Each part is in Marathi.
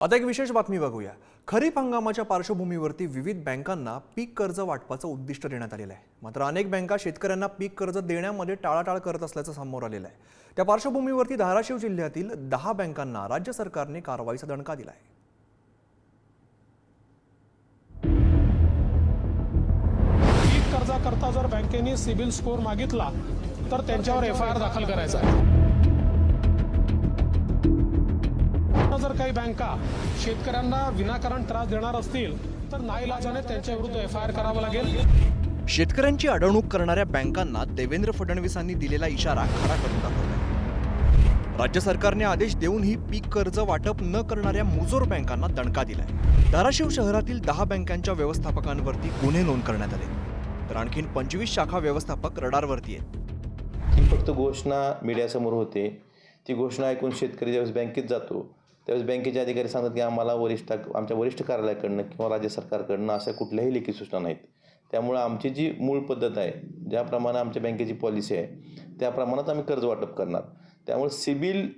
आता एक विशेष बातमी बघूया. खरीप हंगामाच्या पार्श्वभूमीवरती विविध बँकांना पीक कर्ज वाटपाचं उद्दिष्ट देण्यात आलेलं आहे. मात्र अनेक बँका शेतकऱ्यांना पीक कर्ज देण्यामध्ये टाळाटाळ करत असल्याचं समोर आलेलं आहे. त्या पार्श्वभूमीवरती धाराशिव जिल्ह्यातील दहा बँकांना राज्य सरकारने कारवाईचा दणका दिला आहे पीक कर्जाकरता जर बँकेने सिबिल स्कोअर मागितला तर त्यांच्यावर एफ आय आर दाखल करायचा आहे. जर काही बँका शेतकऱ्यांना विनाकारण त्रास देणार असतील तर नाईलाजाने त्यांच्या विरुद्ध एफ आय आर करावा लागेल. शेतकऱ्यांची अडवणूक करणाऱ्या बँकांना देवेंद्र फडणवीसांनी दिलेला इशारा खरा करून दाखवलाय. राज्य सरकारने आदेश देऊनही पीक कर्ज वाटप न करणाऱ्या मुजोर बँकांना दणका दिलाय. धाराशिव शहरातील दहा बँकांच्या व्यवस्थापकांवरती गुन्हे नोंद करण्यात आले. तर आणखीन पंचवीस शाखा व्यवस्थापक रडारवरती आहेत. ही फक्त घोषणा मीडियासमोर होते. ती घोषणा ऐकून शेतकरी ज्यावेळेस बँकेत जातो त्यावेळेस बँकेचे अधिकारी सांगतात की आम्हाला वरिष्ठ आमच्या वरिष्ठ कार्यालयाकडनं किंवा राज्य सरकारकडनं अशा कुठल्याही लेखी सूचना नाहीत. त्यामुळं आमची जी मूळ पद्धत आहे ज्याप्रमाणे आमच्या बँकेची पॉलिसी आहे त्या प्रमाणात आम्ही कर्ज वाटप करणार. त्यामुळे सिबिल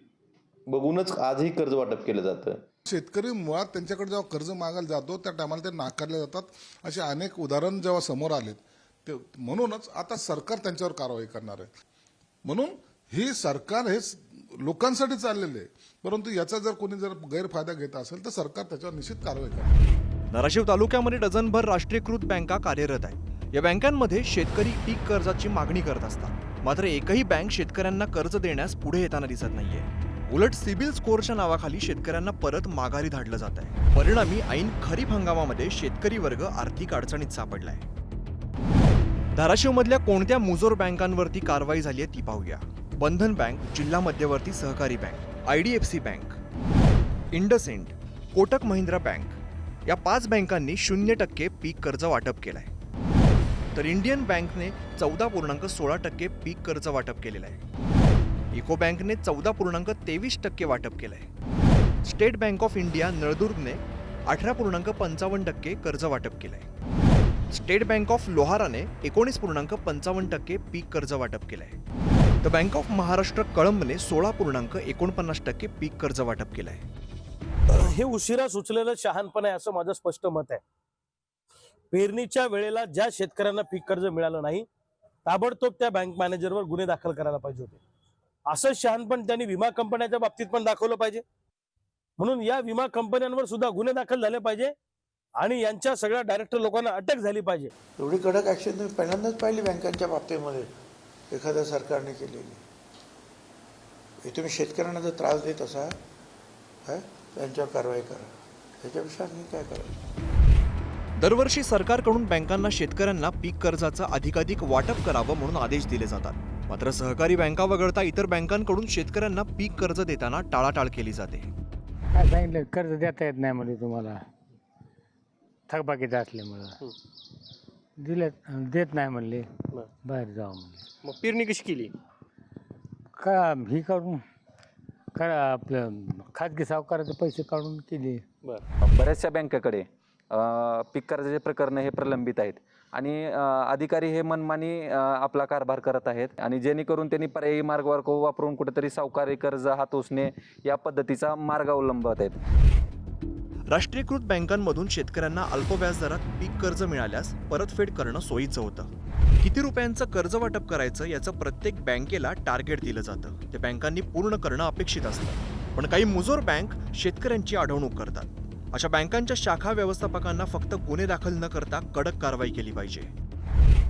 बघूनच आजही कर्ज वाटप केलं जातं. शेतकरी मुळात त्यांच्याकडे जेव्हा कर्ज मागायला जातो त्या टायमाला ते नाकारले जातात. असे अनेक उदाहरण जेव्हा समोर आलेत ते म्हणूनच आता सरकार त्यांच्यावर कारवाई करणार आहे. म्हणून ही सरकार हे लोकांसाठी चाललेले आहे. परंतु याचा जर कोणी जर गैरफायदा घेत असेल तर सरकार त्याच्यावर निश्चित कारवाई करेल धाराशिव तालुक्यामध्ये डझनभर राष्ट्रीयकृत बँका कार्यरत आहेत. या बँकांमध्ये शेतकरी पीक कर्जाची मागणी करत असतात. मात्र एकही बँक शेतकऱ्यांना कर्ज देण्यास पुढे येताना दिसत नाहीये. उलट सिबिल स्कोअरच्या नावाखाली शेतकऱ्यांना परत माघारी धाडलं जात आहे. परिणामी ऐन खरीप हंगामामध्ये शेतकरी वर्ग आर्थिक अडचणीत सापडलाय. धाराशिवमधल्या कोणत्या मुजोर बँकांवरती कारवाई झाली आहे ती पाहूया. बंधन बँक जिल्हा मध्यवर्ती सहकारी bank I D F C bank IndusInd Kotak Mahindra bank या पाच बँकांनी शून्य टक्के पीक कर्ज वाटप केलं आहे तर इंडियन बँकने चौदा पूर्णांक सोळा टक्के पीक कर्ज वाटप केलेलं आहे. इको बँकने चौदा पूर्णांक तेवीस टक्के वाटप केलं आहे स्टेट बँक ऑफ इंडिया नळदुर्गने अठरा पूर्णांक पंचावन्न टक्के कर्ज वाटप केलं आहे स्टेट बँक ऑफ लोहाराने एकोणीस पूर्णांक पंचावन्न टक्के पीक कर्ज वाटप केलं आहे तर बँक ऑफ महाराष्ट्र कळंबने सोळा पूर्णांक एकोणपन्नास टक्के पीक कर्ज वाटप केलंय. हे उशिरा सुचलेलं शहाणपण आहे असं माझं स्पष्ट मत आहे. पेरणीच्या वेळेला ज्या शेतकऱ्यांना पीक कर्ज मिळालं नाही ताबडतोब त्या बँक मॅनेजरवर गुन्हे दाखल करायला पाहिजे होते. असं शहाणपण त्यांनी विमा कंपन्याच्या बाबतीत पण दाखवलं पाहिजे. म्हणून या विमा कंपन्यांवर सुद्धा गुन्हे दाखल झाले पाहिजे आणि यांच्या सगळ्या डायरेक्टर लोकांना अटक झाली पाहिजे. एवढी कडक तुम्ही पहिल्यांदाच पाहिली बँकांच्या बाबतीमध्ये. एखाद्या सरकारने केलेली. हे तुम्ही शेतकऱ्यांना जर त्रास देत असाल काय त्यांच्यावर कारवाई करा. त्याच्यापेक्षा आणखी काय करा दरवर्षी सरकारकडून बँकांना शेतकऱ्यांना पीक कर्जाचं अधिकाधिक वाटप करावं म्हणून आदेश दिले जातात. मात्र सहकारी बँका वगळता इतर बँकांकडून शेतकऱ्यांना पीक कर्ज देताना टाळाटाळ केली जाते. काय सांगितलं? कर्ज देता येत नाही म्हणजे तुम्हाला. थकबाकीचं असल्यामुळं. दिले देत नाही म्हणले. बाहेर जावं म्हणले. मग पेरणी कशी केली? का ही काढून का आपलं खाजगी सावकाराचे पैसे काढून केली. बऱ्याचशा बँकेकडे अ, पीक कर्जाचे प्रकरण हे प्रलंबित आहेत. आणि अ, अधिकारी हे मनमानी अ, आपला कारभार करत आहेत. आणि जेणेकरून त्यांनी पर्यायी मार्गावर वापरून कुठेतरी सावकारी कर्ज हात उसणे या पद्धतीचा मार्ग अवलंबत आहेत. राष्ट्रीयकृत बँकांमधून शेतकऱ्यांना अल्प व्याजदरात पीक कर्ज मिळाल्यास परतफेड करणं सोयीचं होतं. किती रुपयांचं कर्ज वाटप करायचं याचं प्रत्येक बँकेला टार्गेट दिलं जातं. ते बँकांनी पूर्ण करणं अपेक्षित असतं. पण काही मुजोर बँक शेतकऱ्यांची आढवणूक करतात. अशा बँकांच्या शाखा व्यवस्थापकांना फक्त गुन्हे दाखल न करता कडक कारवाई केली पाहिजे.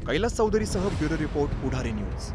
कैलास चौधरीसह ब्युरो रिपोर्ट पुढारी न्यूज.